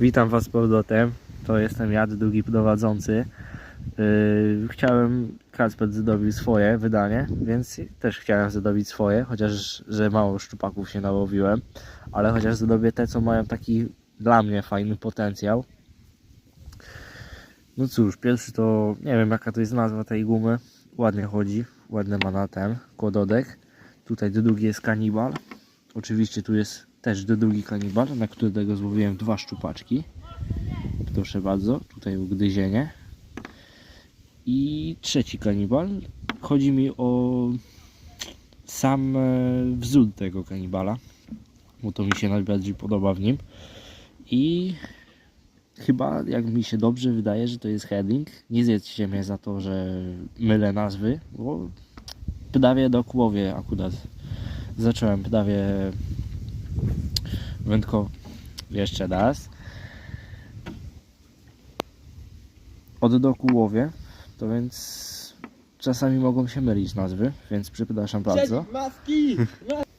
Witam Was z powrotem. To jestem ja, drugi prowadzący. Yy, chciałem, Kacper zdobił swoje wydanie, więc też chciałem zdobić swoje, chociaż że mało szczupaków się nałowiłem, ale chociaż zdobię te, co mają taki dla mnie fajny potencjał. No cóż, pierwszy to, nie wiem jaka to jest nazwa tej gumy, ładnie chodzi, ładny ma na ten kłododek. Tutaj drugi jest kanibal. Oczywiście tu jest też drugi kanibal, na którego złowiłem dwa szczupaczki. Proszę bardzo, tutaj ugryzienie. I trzeci kanibal. Chodzi mi o sam e, wzór tego kanibala, bo to mi się najbardziej podoba w nim. I chyba, jak mi się dobrze wydaje, że to jest heading. Nie zjedzcie mnie za to, że mylę nazwy, bo prawie do kłowie akurat zacząłem prawie wędko jeszcze raz. Od doku łowię to więc czasami mogą się mylić nazwy więc przepraszam bardzo. Maski!